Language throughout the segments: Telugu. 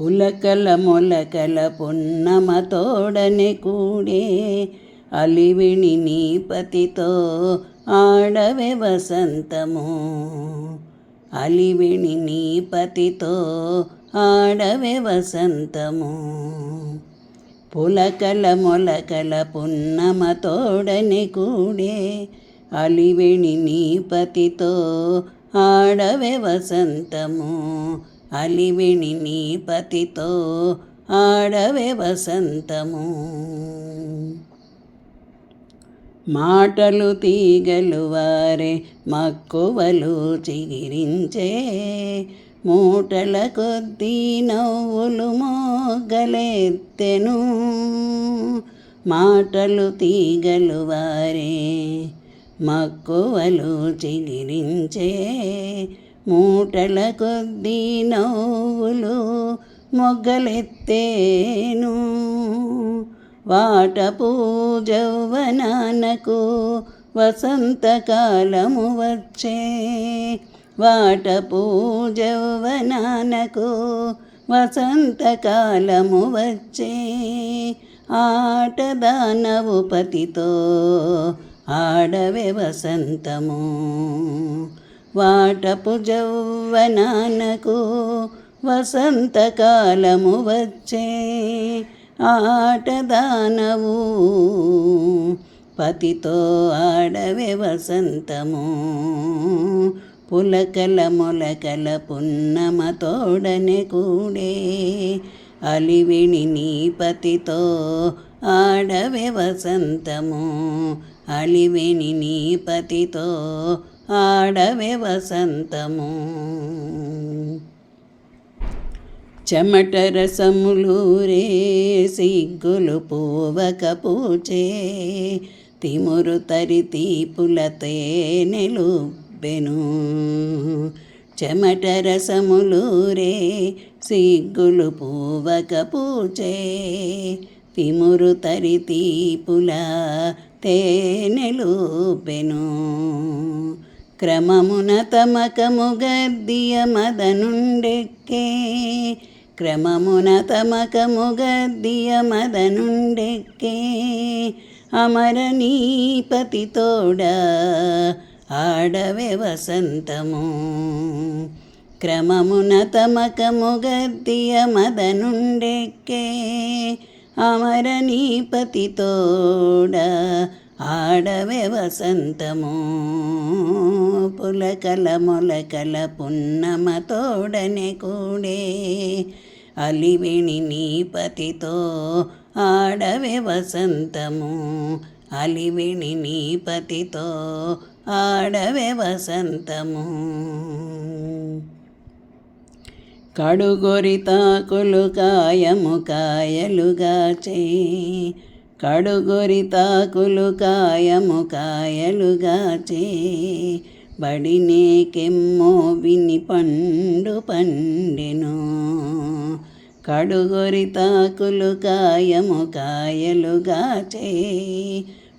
పులకల మొలకల పున్నమ తోడని కూడే అలివిణి నీ పతితో ఆడవే వసంతము. అలివిణి నీ పతితో ఆడవే వసంతము. పులకల మొలకల పున్నమ తోడని కూడే అలివిణి నీ పతితో ఆడవే వసంతము. అలివిణి నీ పతితో ఆడవే వసంతము. మాటలు తీగలు వారే మక్కువలు చిగిరించే మూటల కొద్దీ నవ్వులు మోగలెత్తెను. మాటలు తీగలు వారే మక్కువలు చిగిరించే మూటల కొద్దీ నవ్వులు మొగ్గలెత్తేను. వాట పూజవనానకు వసంతకాలము వచ్చే. వాట పూజవనానకు వసంతకాలము వచ్చే. ఆటదానవు పతితో ఆడవే వసంతము. వాటపు జౌవనానకు వసంతకాలము వచ్చే ఆటదానవు పతితో ఆడవే వసంతము. పులకల మొలకల పున్నమ తోడనే కూడే అలివిణి నీ పతితో ఆడవే వసంతము. అలివిణి నీ పతితో ఆడవే వసంతము. చెమట రసములూరే సిగ్గులు పూవక పూచే తిమురు తరి తీపులతే నెలుబెను చెమట రసములూరే సిగ్గులు పూవక పూచే తిమురు తరి తీపుల తేనెలుపెను క్రమమున తమకము గద్దియ మదనుండెక్కే. క్రమమున తమకము గద్దియ మదనుండెక్కే. అమర నీపతి తోడ ఆడవే వసంతము. క్రమమున తమకము గద్దియ మదనుండెక్కే. అమర నీపతి తోడ ఆడవే వసంతము. పులకల మొలకల పున్నమ తోడనే కూడే. అలివిణి నీ పతితో ఆడవే వసంతము. అలివిణి నీ పతితో ఆడవే వసంతము. కడుగొరి తాకులు కాయము కాయలుగా చేయి. కడుగొరి తాకులు కాయము కాయలుగాచే బడినే కెమ్మో విని పండు పండెను. కడుగొరి తాకులు కాయము కాయలుగాచే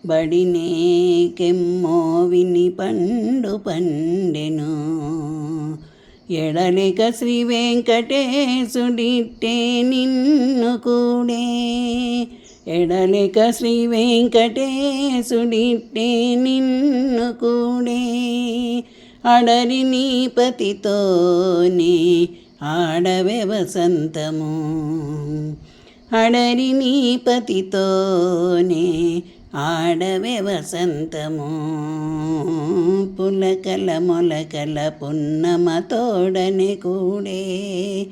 బడినే కెమ్మో విని పండు పండెను. ఎడలిక శ్రీ వెంకటేశుడిట్టే నిన్ను కూడే ఎడలిక శ్రీ వెంకటేశుడిట్టే నిన్ను కూడే. అడరి నీ పతితోనే ఆడవే వసంతము అడరి నీ పతితోనే ఆడవే వసంతము పులకల మొలకల పున్నమ తోడని కూడే.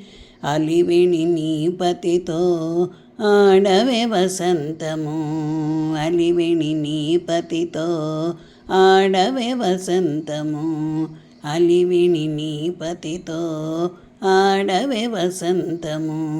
అలివిణి నీ పతితో ఆడవే వసంతము. అలివిణి నీ పతితో ఆడవే వసంతము. అలివిణి నీ పతితో ఆడవే వసంతము.